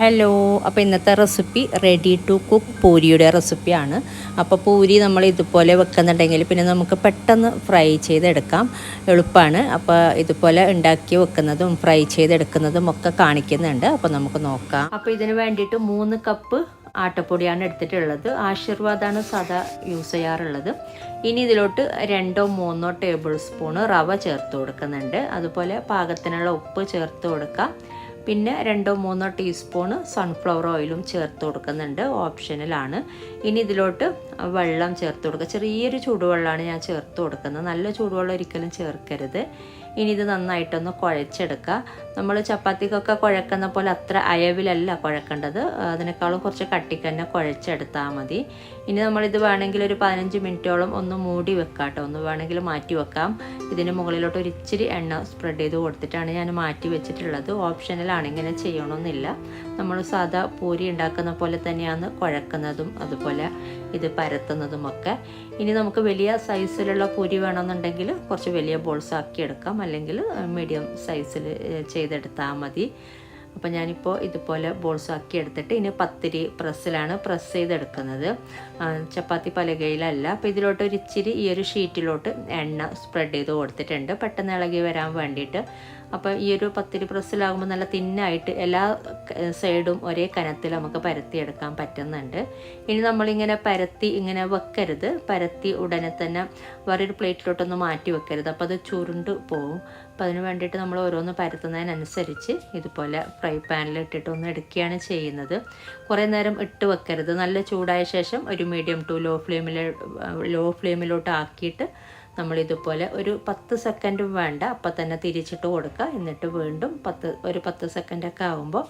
Hello അപ്പോൾ ഇന്നത്തെ recipe ready to cook പൂരിയുടെ റെസിപ്പിയാണ് അപ്പോൾ പൂരി നമ്മൾ ഇതുപോലെ വെക്കുന്നുണ്ടെങ്കിൽ പിന്നെ നമുക്ക് പെട്ടെന്ന് ഫ്രൈ ചെയ്തെടുക്കാം. എളുപ്പമാണ് അപ്പോൾ ഇതുപോലെ ഉണ്ടാക്കി വെക്കുന്നതും ഫ്രൈ ചെയ്തെടുക്കുന്നതും ഒക്കെ കാണിക്കുന്നുണ്ട്. അപ്പോൾ നമുക്ക് നോക്കാം. അപ്പോൾ ഇതിന് വേണ്ടിയിട്ട് മൂന്ന് കപ്പ് ആട്ടപ്പൊടിയാണ് എടുത്തിട്ടുള്ളത്. ആശീർവാദാണ് സാധാ യൂസ് ചെയ്യാറുള്ളത്. ഇനി ഇതിലോട്ട് രണ്ടോ മൂന്നോ ടേബിൾ സ്പൂണ് റവ ചേർത്ത് കൊടുക്കുന്നുണ്ട്. അതുപോലെ പാകത്തിനുള്ള ഉപ്പ് ചേർത്ത് കൊടുക്കാം. പിന്നെ രണ്ടോ മൂന്നോ ടീസ്പൂണ് സൺഫ്ലവർ ഓയിലും ചേർത്ത് കൊടുക്കുന്നുണ്ട് ഓപ്ഷനിലാണ് ഇനി ഇതിലോട്ട് വെള്ളം ചേർത്ത് കൊടുക്കുക. ചെറിയൊരു ചൂടുവെള്ളമാണ് ഞാൻ ചേർത്ത് കൊടുക്കുന്നത്. നല്ല ചൂടുവെള്ളം ഒരിക്കലും ചേർക്കരുത്. ഇനി ഇത് നന്നായിട്ടൊന്ന് കുഴച്ചെടുക്കുക. നമ്മൾ ചപ്പാത്തിക്കൊക്കെ കുഴക്കുന്ന പോലെ അത്ര അയവിലല്ല കുഴക്കേണ്ടത്. അതിനേക്കാളും കുറച്ച് കട്ടിക്ക് തന്നെ കുഴച്ചെടുത്താൽ മതി. ഇനി നമ്മളിത് വേണമെങ്കിൽ ഒരു പതിനഞ്ച് മിനിറ്റോളം ഒന്ന് മൂടി വെക്കാം കേട്ടോ ഒന്ന് വേണമെങ്കിൽ മാറ്റി വെക്കാം. ഇതിന് മുകളിലോട്ട് ഒരു ഇച്ചിരി എണ്ണ സ്പ്രെഡ് ചെയ്ത് കൊടുത്തിട്ടാണ് ഞാൻ മാറ്റി വെച്ചിട്ടുള്ളത്. ഓപ്ഷനിലാണ് ഇങ്ങനെ ചെയ്യണമെന്നില്ല നമ്മൾ സാധാ പൂരി ഉണ്ടാക്കുന്ന പോലെ തന്നെയാണ് കുഴക്കുന്നതും അതുപോലെ ഇത് പരത്തുന്നതുമൊക്കെ. ഇനി നമുക്ക് വലിയ സൈസിലുള്ള പൂരി വേണമെന്നുണ്ടെങ്കിൽ കുറച്ച് വലിയ ബോൾസ് ആക്കി എടുക്കാം. അല്ലെങ്കിൽ മീഡിയം സൈസിൽ ചെയ്തെടുത്താൽ മതി. അപ്പോൾ ഞാനിപ്പോൾ ഇതുപോലെ ബോൾസ് ആക്കി എടുത്തിട്ട് ഇനി പത്തിരി പ്രസ്സിലാണ് പ്രസ് ചെയ്തെടുക്കുന്നത്. ചപ്പാത്തി പലകയിലല്ല. അപ്പോൾ ഇതിലോട്ട് ഒരു ഇച്ചിരി ഈ ഒരു ഷീറ്റിലോട്ട് എണ്ണ സ്പ്രെഡ് ചെയ്ത് കൊടുത്തിട്ടുണ്ട്. പെട്ടെന്ന് ഇളകി വരാൻ വേണ്ടിയിട്ട് അപ്പോൾ ഈ ഒരു പത്തിരി പ്രസ്സിലാകുമ്പോൾ നല്ല തിന്നായിട്ട് എല്ലാ സൈഡും ഒരേ കനത്തിൽ നമുക്ക് പരത്തിയെടുക്കാൻ പറ്റുന്നുണ്ട്. ഇനി നമ്മളിങ്ങനെ പരത്തി ഇങ്ങനെ വെക്കരുത്. പരത്തി ഉടനെ തന്നെ വേറൊരു പ്ലേറ്റിലോട്ടൊന്ന് മാറ്റി വെക്കരുത്. അപ്പോൾ അത് ചുരുണ്ട് പോവും. അപ്പോൾ അതിന് വേണ്ടിയിട്ട് നമ്മൾ ഓരോന്ന് പരത്തുന്നതിനനുസരിച്ച് ഇതുപോലെ ഫ്രൈ പാനിൽ ഇട്ടിട്ട് ഒന്ന് എടുക്കുകയാണ് ചെയ്യുന്നത്. കുറേ നേരം ഇട്ട് വെക്കരുത്. നല്ല ചൂടായ ശേഷം ഒരു മീഡിയം ടു ലോ ഫ്ലെയിമിൽ ലോ ഫ്ലെയിമിലോട്ട് ആക്കിയിട്ട് നമ്മളിതുപോലെ ഒരു പത്ത് സെക്കൻഡും വേണ്ട. അപ്പം തന്നെ തിരിച്ചിട്ട് കൊടുക്കുക എന്നിട്ട് വീണ്ടും പത്ത് ഒരു പത്ത് സെക്കൻഡൊക്കെ ആകുമ്പോൾ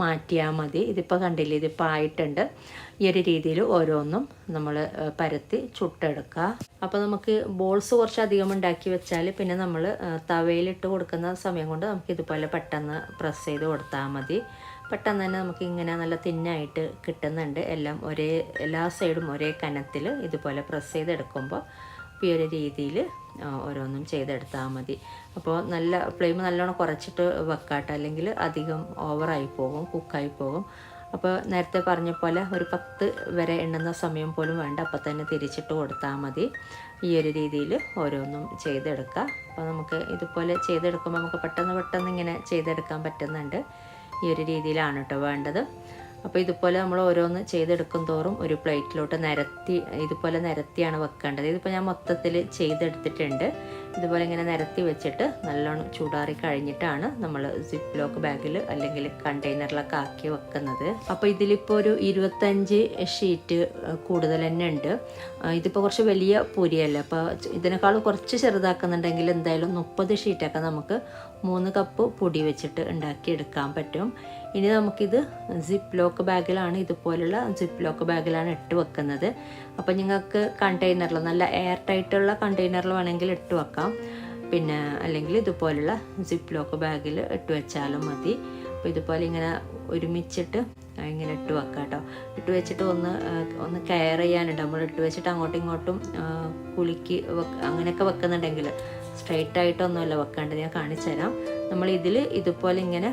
മാറ്റിയാൽ മതി. ഇതിപ്പോൾ കണ്ടില്ലേ ഇതിപ്പോൾ ആയിട്ടുണ്ട്. ഈ ഒരു രീതിയിൽ ഓരോന്നും നമ്മൾ പരത്തി ചുട്ടെടുക്കുക അപ്പോൾ നമുക്ക് ബോൾസ് കുറച്ചധികം ഉണ്ടാക്കി വെച്ചാൽ പിന്നെ നമ്മൾ തവയിലിട്ട് കൊടുക്കുന്ന സമയം കൊണ്ട് നമുക്ക് ഇതുപോലെ പെട്ടെന്ന് പ്രസ് ചെയ്ത് കൊടുത്താൽ മതി. പെട്ടെന്ന് തന്നെ നമുക്ക് ഇങ്ങനെ നല്ല തിന്നായിട്ട് കിട്ടുന്നുണ്ട്. എല്ലാം ഒരേ എല്ലാ സൈഡും ഒരേ കനത്തിൽ ഇതുപോലെ പ്രസ് ചെയ്തെടുക്കുമ്പോൾ ഈ ഒരു രീതിയിൽ ഓരോന്നും ചെയ്തെടുത്താൽ മതി. അപ്പോൾ നല്ല ഫ്ലെയിം നല്ലോണം കുറച്ചിട്ട് വെക്കാട്ടോ. അല്ലെങ്കിൽ അധികം ഓവറായി പോകും കുക്കായി പോകും. അപ്പോൾ നേരത്തെ പറഞ്ഞ പോലെ ഒരു പത്ത് വരെ എണ്ണുന്ന സമയം പോലും വേണ്ട. അപ്പോൾ തന്നെ തിരിച്ചിട്ട് കൊടുത്താൽ മതി. ഈ ഒരു രീതിയിൽ ഓരോന്നും ചെയ്തെടുക്കുക അപ്പോൾ നമുക്ക് ഇതുപോലെ ചെയ്തെടുക്കുമ്പോൾ നമുക്ക് പെട്ടെന്ന് പെട്ടെന്ന് ഇങ്ങനെ ചെയ്തെടുക്കാൻ പറ്റുന്നുണ്ട്. ഈ ഒരു രീതിയിലാണ് കേട്ടോ വേണ്ടത്. അപ്പോൾ ഇതുപോലെ നമ്മൾ ഓരോന്ന് ചെയ്തെടുക്കും തോറും ഒരു പ്ലേറ്റിലോട്ട് നിരത്തി ഇതുപോലെ നിരത്തിയാണ് വെക്കേണ്ടത്. ഇതിപ്പോൾ ഞാൻ മൊത്തത്തിൽ ചെയ്തെടുത്തിട്ടുണ്ട്. ഇതുപോലെ ഇങ്ങനെ നിരത്തി വെച്ചിട്ട് നല്ലോണം ചൂടാറി കഴിഞ്ഞിട്ടാണ് നമ്മൾ സിപ്പ് ലോക്ക് ബാഗിൽ അല്ലെങ്കിൽ കണ്ടെയ്നറിലൊക്കെ ആക്കി വെക്കുന്നത്. അപ്പോൾ ഇതിലിപ്പോൾ ഒരു ഇരുപത്തഞ്ച് ഷീറ്റ് കൂടുതൽ തന്നെ ഉണ്ട്. ഇതിപ്പോൾ കുറച്ച് വലിയ പൊരിയല്ലേ? അപ്പോൾ ഇതിനേക്കാൾ കുറച്ച് ചെറുതാക്കുന്നുണ്ടെങ്കിൽ എന്തായാലും മുപ്പത് ഷീറ്റൊക്കെ നമുക്ക് മൂന്ന് കപ്പ് പൊടി വെച്ചിട്ട് ഉണ്ടാക്കിയെടുക്കാൻ പറ്റും. ഇനി നമുക്കിത് സിപ്പ് ലോക്ക് ബാഗിലാണ് ഇതുപോലുള്ള സിപ്പ് ലോക്ക് ബാഗിലാണ് ഇട്ട് വെക്കുന്നത്. അപ്പോൾ നിങ്ങൾക്ക് കണ്ടെയ്നറിൽ നല്ല എയർ ടൈറ്റുള്ള കണ്ടെയ്നറിൽ വേണമെങ്കിൽ ഇട്ട് വെക്കാം. പിന്നെ അല്ലെങ്കിൽ ഇതുപോലുള്ള സിപ്പ് ലോക്ക് ബാഗിൽ ഇട്ട് വെച്ചാലും മതി. അപ്പോൾ ഇതുപോലെ ഇങ്ങനെ ഒരുമിച്ചിട്ട് ഇങ്ങനെ ഇട്ട് വെക്കാം കേട്ടോ ഇട്ട് വെച്ചിട്ട് ഒന്ന് ഒന്ന് കെയർ ചെയ്യാനുണ്ട്. നമ്മൾ ഇട്ട് വെച്ചിട്ട് അങ്ങോട്ടും ഇങ്ങോട്ടും കുലുക്കി അങ്ങനെയൊക്കെ വെക്കുന്നുണ്ടെങ്കിൽ സ്ട്രൈറ്റ് ആയിട്ടൊന്നുമല്ല വെക്കേണ്ടത്. ഞാൻ കാണിച്ചു തരാം. നമ്മൾ ഇതിൽ ഇതുപോലെ ഇങ്ങനെ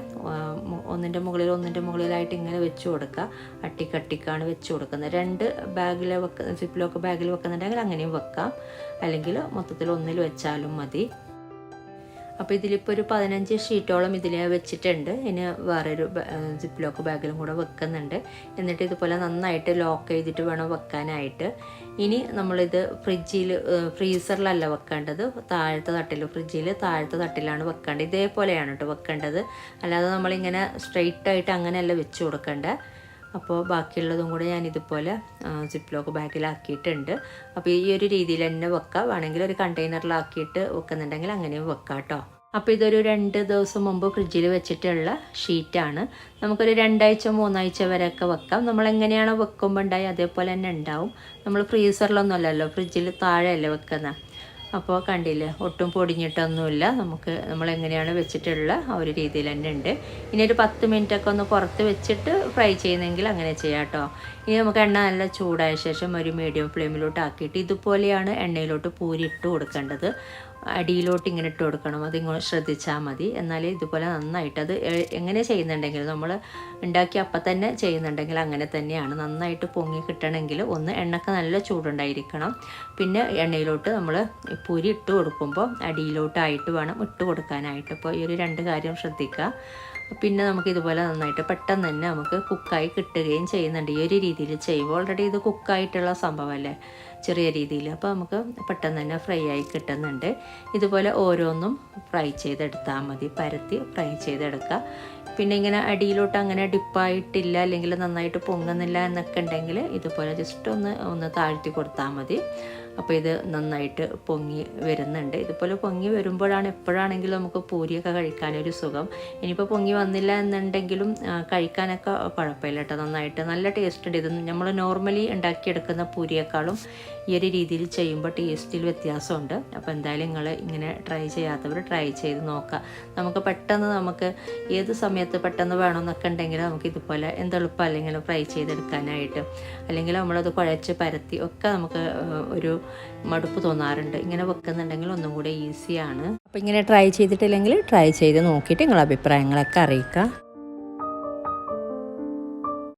ഒന്നിന്റെ മുകളിൽ ഒന്നിന്റെ മുകളിലായിട്ട് ഇങ്ങനെ വെച്ച് കൊടുക്കുക. അട്ടിക്കട്ടിക്കാണ് വെച്ച് കൊടുക്കുന്നത്. രണ്ട് ബാഗിൽ വെക്ക സിപ്പിലൊക്കെ ബാഗിൽ വെക്കുന്നുണ്ടെങ്കിൽ അങ്ങനെയും വെക്കാം. അല്ലെങ്കിൽ മൊത്തത്തിൽ ഒന്നിൽ വെച്ചാലും മതി. അപ്പോൾ ഇതിലിപ്പോൾ ഒരു പതിനഞ്ച് ഷീറ്റോളം ഇതിൽ വെച്ചിട്ടുണ്ട്. ഇനി വേറൊരു സിപ്പ് ലോക്ക് ബാഗിലും കൂടെ വെക്കുന്നുണ്ട്. എന്നിട്ട് ഇതുപോലെ നന്നായിട്ട് ലോക്ക് ചെയ്തിട്ട് വേണം വെക്കാനായിട്ട്. ഇനി നമ്മളിത് ഫ്രിഡ്ജിൽ ഫ്രീസറിലല്ല വെക്കേണ്ടത്. താഴത്തെ തട്ടിൽ ഫ്രിഡ്ജിൽ താഴത്തെ തട്ടിലാണ് വെക്കേണ്ടത്. ഇതേപോലെയാണ് കേട്ടോ വെക്കേണ്ടത്. അല്ലാതെ നമ്മളിങ്ങനെ സ്ട്രെയിറ്റ് ആയിട്ട് അങ്ങനെയല്ല വെച്ച് കൊടുക്കേണ്ടത് അപ്പോൾ ബാക്കിയുള്ളതും കൂടെ ഞാൻ ഇതുപോലെ സിപ്പ് ലോക്ക് ബാഗിലാക്കിയിട്ടുണ്ട്. അപ്പോൾ ഈ ഒരു രീതിയിൽ തന്നെ വെക്കാം. വേണമെങ്കിൽ ഒരു കണ്ടെയ്നറിലാക്കിയിട്ട് വെക്കുന്നുണ്ടെങ്കിൽ അങ്ങനെയും വെക്കാം കേട്ടോ. അപ്പോൾ ഇതൊരു രണ്ട് ദിവസം മുമ്പ് ഫ്രിഡ്ജിൽ വെച്ചിട്ടുള്ള ഷീറ്റാണ്. നമുക്കൊരു രണ്ടാഴ്ച മൂന്നാഴ്ച വരെയൊക്കെ വെക്കാം. നമ്മൾ എങ്ങനെയാണോ വെക്കുമ്പോൾ ഉണ്ടായി അതേപോലെ തന്നെ ഉണ്ടാവും. നമ്മൾ ഫ്രീസറിലൊന്നും അല്ലല്ലോ ഫ്രിഡ്ജിൽ താഴെയല്ലേ വെക്കുന്നത്. അപ്പോൾ കണ്ടില്ലേ ഒട്ടും പൊടിഞ്ഞിട്ടൊന്നുമില്ല. നമുക്ക് നമ്മൾ എങ്ങനെയാണ് വെച്ചിട്ടുള്ള ആ ഒരു രീതിയിൽ തന്നെ ഉണ്ട്. ഇനി ഒരു പത്ത് മിനിറ്റൊക്കെ ഒന്ന് പുറത്ത് വെച്ചിട്ട് ഫ്രൈ ചെയ്യുന്നെങ്കിൽ അങ്ങനെ ചെയ്യാം കേട്ടോ. ഇനി നമുക്ക് എണ്ണ നല്ല ചൂടായ ശേഷം ഒരു മീഡിയം ഫ്ലെയിമിലോട്ട് ആക്കിയിട്ട് ഇതുപോലെയാണ് എണ്ണയിലോട്ട് പൂരി ഇട്ട് കൊടുക്കേണ്ടത്. അടിയിലോട്ട് ഇങ്ങനെ ഇട്ട് കൊടുക്കണം. അത് ഇങ്ങോട്ട് ശ്രദ്ധിച്ചാൽ മതി. എന്നാലേ ഇതുപോലെ നന്നായിട്ട് അത് എങ്ങനെ ചെയ്യുന്നുണ്ടെങ്കിൽ നമ്മൾ ഉണ്ടാക്കി അപ്പം തന്നെ ചെയ്യുന്നുണ്ടെങ്കിൽ അങ്ങനെ തന്നെയാണ്. നന്നായിട്ട് പൊങ്ങി കിട്ടണമെങ്കിൽ ഒന്ന് എണ്ണക്ക് നല്ല ചൂടുണ്ടായിരിക്കണം. പിന്നെ എണ്ണയിലോട്ട് നമ്മൾ പുരി ഇട്ട് കൊടുക്കുമ്പോൾ അടിയിലോട്ടായിട്ട് വേണം ഇട്ട് കൊടുക്കാനായിട്ട്. അപ്പോൾ ഈ ഒരു രണ്ട് കാര്യം ശ്രദ്ധിക്കുക പിന്നെ നമുക്ക് ഇതുപോലെ നന്നായിട്ട് പെട്ടെന്ന് തന്നെ നമുക്ക് കുക്കായി കിട്ടുകയും ചെയ്യുന്നുണ്ട്. ഈ ഒരു രീതിയിൽ ചെയ്യുമ്പോൾ ഓൾറെഡി ഇത് കുക്കായിട്ടുള്ള സംഭവമല്ലേ? ചെറിയ രീതിയിൽ. അപ്പോൾ നമുക്ക് പെട്ടെന്ന് തന്നെ ഫ്രൈ ആയി കിട്ടുന്നുണ്ട്. ഇതുപോലെ ഓരോന്നും ഫ്രൈ ചെയ്തെടുത്താൽ മതി. പരത്തി ഫ്രൈ ചെയ്തെടുക്കുക. പിന്നെ ഇങ്ങനെ അടിയിലോട്ട് അങ്ങനെ ഡിപ്പായിട്ടില്ല അല്ലെങ്കിൽ നന്നായിട്ട് പൊങ്ങുന്നില്ല എന്നൊക്കെ ഉണ്ടെങ്കിൽ ഇതുപോലെ ജസ്റ്റ് ഒന്ന് ഒന്ന് താഴ്ത്തി കൊടുത്താൽ മതി. അപ്പോൾ ഇത് നന്നായിട്ട് പൊങ്ങി വരുന്നുണ്ട്. ഇതുപോലെ പൊങ്ങി വരുമ്പോഴാണ് എപ്പോഴാണെങ്കിലും നമുക്ക് പൂരിയൊക്കെ കഴിക്കാനൊരു സുഖം. ഇനിയിപ്പോൾ പൊങ്ങി വന്നില്ല എന്നുണ്ടെങ്കിലും കഴിക്കാനൊക്കെ കുഴപ്പമില്ല കേട്ടോ നന്നായിട്ട്. നല്ല ടേസ്റ്റ് ഉണ്ട്. ഇത് നമ്മൾ നോർമലി ഉണ്ടാക്കിയെടുക്കുന്ന പൂരിയേക്കാളും ഈ ഒരു രീതിയിൽ ചെയ്യുമ്പോൾ ടേസ്റ്റിൽ വ്യത്യാസമുണ്ട്. അപ്പോൾ എന്തായാലും നിങ്ങൾ ഇങ്ങനെ ട്രൈ ചെയ്യാത്തവർ ട്രൈ ചെയ്ത് നോക്കുക. നമുക്ക് പെട്ടെന്ന് നമുക്ക് ഏത് സമയത്ത് പെട്ടെന്ന് വേണമെന്നൊക്കെ ഉണ്ടെങ്കിൽ നമുക്ക് ഇതുപോലെ എന്തെളുപ്പം അല്ലെങ്കിൽ ഫ്രൈ ചെയ്തെടുക്കാനായിട്ട്. അല്ലെങ്കിൽ നമ്മളത് കുഴച്ച് പരത്തി ഒക്കെ നമുക്ക് ഒരു മടുപ്പ് തോന്നാറുണ്ട്. ഇങ്ങനെ വെക്കുന്നുണ്ടെങ്കിൽ ഒന്നും കൂടെ ഈസിയാണ് അപ്പോൾ ഇങ്ങനെ ട്രൈ ചെയ്തിട്ടില്ലെങ്കിൽ ട്രൈ ചെയ്ത് നോക്കിയിട്ട് നിങ്ങളുടെ അഭിപ്രായങ്ങളൊക്കെ അറിയിക്കുക.